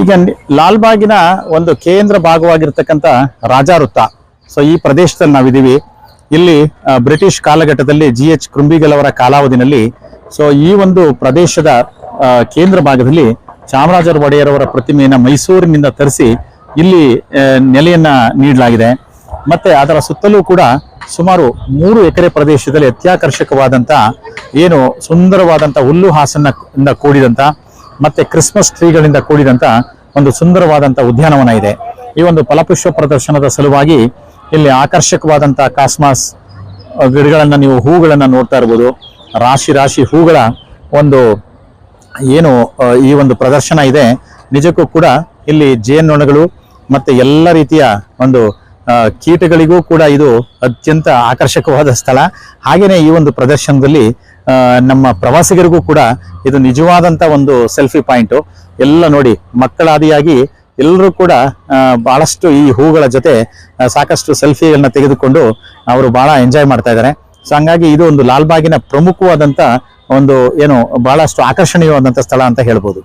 ಈಗ ಲಾಲ್ಬಾಗಿನ ಒಂದು ಕೇಂದ್ರ ಭಾಗವಾಗಿರ್ತಕ್ಕಂಥ ರಾಜಾ ವೃತ್ತ ಸೊ ಈ ಪ್ರದೇಶದಲ್ಲಿ ನಾವಿದ್ದೀವಿ. ಇಲ್ಲಿ ಬ್ರಿಟಿಷ್ ಕಾಲಘಟ್ಟದಲ್ಲಿ ಜಿ ಎಚ್ ಕೃಂಬಿಗಲ್ ಅವರ ಕಾಲಾವಧಿನಲ್ಲಿ ಸೊ ಈ ಒಂದು ಪ್ರದೇಶದ ಕೇಂದ್ರ ಭಾಗದಲ್ಲಿ ಚಾಮರಾಜರ ಒಡೆಯರವರ ಪ್ರತಿಮೆಯನ್ನು ಮೈಸೂರಿನಿಂದ ತರಿಸಿ ಇಲ್ಲಿ ನೆಲೆಯನ್ನ ನೀಡಲಾಗಿದೆ. ಮತ್ತೆ ಅದರ ಸುತ್ತಲೂ ಕೂಡ ಸುಮಾರು ಮೂರು ಎಕರೆ ಪ್ರದೇಶದಲ್ಲಿ ಅತ್ಯಾಕರ್ಷಕವಾದಂತ ಏನು ಸುಂದರವಾದಂತ ಹುಲ್ಲು ಹಾಸನ್ನ ಇಂದ ಕೂಡಿದಂತ ಮತ್ತೆ ಕ್ರಿಸ್ಮಸ್ ಟ್ರೀಗಳಿಂದ ಕೂಡಿದಂತ ಒಂದು ಸುಂದರವಾದಂತ ಉದ್ಯಾನವನ ಇದೆ. ಈ ಒಂದು ಫಲಪುಷ್ಪ ಪ್ರದರ್ಶನದ ಸಲುವಾಗಿ ಇಲ್ಲಿ ಆಕರ್ಷಕವಾದಂತ ಕಾಸ್ಮಾಸ್ ಗಿಡಗಳನ್ನು ನೀವು ಹೂಗಳನ್ನ ನೋಡ್ತಾ ಇರ್ಬೋದು. ರಾಶಿ ರಾಶಿ ಹೂಗಳ ಒಂದು ಏನು ಈ ಒಂದು ಪ್ರದರ್ಶನ ಇದೆ. ನಿಜಕ್ಕೂ ಕೂಡ ಇಲ್ಲಿ ಜೇನ್ನೊಣಗಳು ಮತ್ತೆ ಎಲ್ಲ ರೀತಿಯ ಒಂದು ಕೀಟಗಳಿಗೂ ಕೂಡ ಇದು ಅತ್ಯಂತ ಆಕರ್ಷಕವಾದ ಸ್ಥಳ. ಹಾಗೇನೆ ಈ ಒಂದು ಪ್ರದರ್ಶನದಲ್ಲಿ ನಮ್ಮ ಪ್ರವಾಸಿಗರಿಗೂ ಕೂಡ ಇದು ನಿಜವಾದಂತ ಒಂದು ಸೆಲ್ಫಿ ಪಾಯಿಂಟ್. ಎಲ್ಲ ನೋಡಿ, ಮಕ್ಕಳಾದಿಯಾಗಿ ಎಲ್ಲರೂ ಕೂಡ ಭಾಳಷ್ಟು ಈ ಹೂಗಳ ಜೊತೆ ಸಾಕಷ್ಟು ಸೆಲ್ಫಿಗಳನ್ನ ತೆಗೆದುಕೊಂಡು ಅವರು ಬಹಳ ಎಂಜಾಯ್ ಮಾಡ್ತಾ ಇದ್ದಾರೆ. ಸೊ ಹಂಗಾಗಿ ಇದು ಒಂದು ಲಾಲ್ಬಾಗಿನ ಪ್ರಮುಖವಾದಂತ ಒಂದು, ಏನು, ಬಹಳಷ್ಟು ಆಕರ್ಷಣೀಯವಾದಂತ ಸ್ಥಳ ಅಂತ ಹೇಳ್ಬೋದು.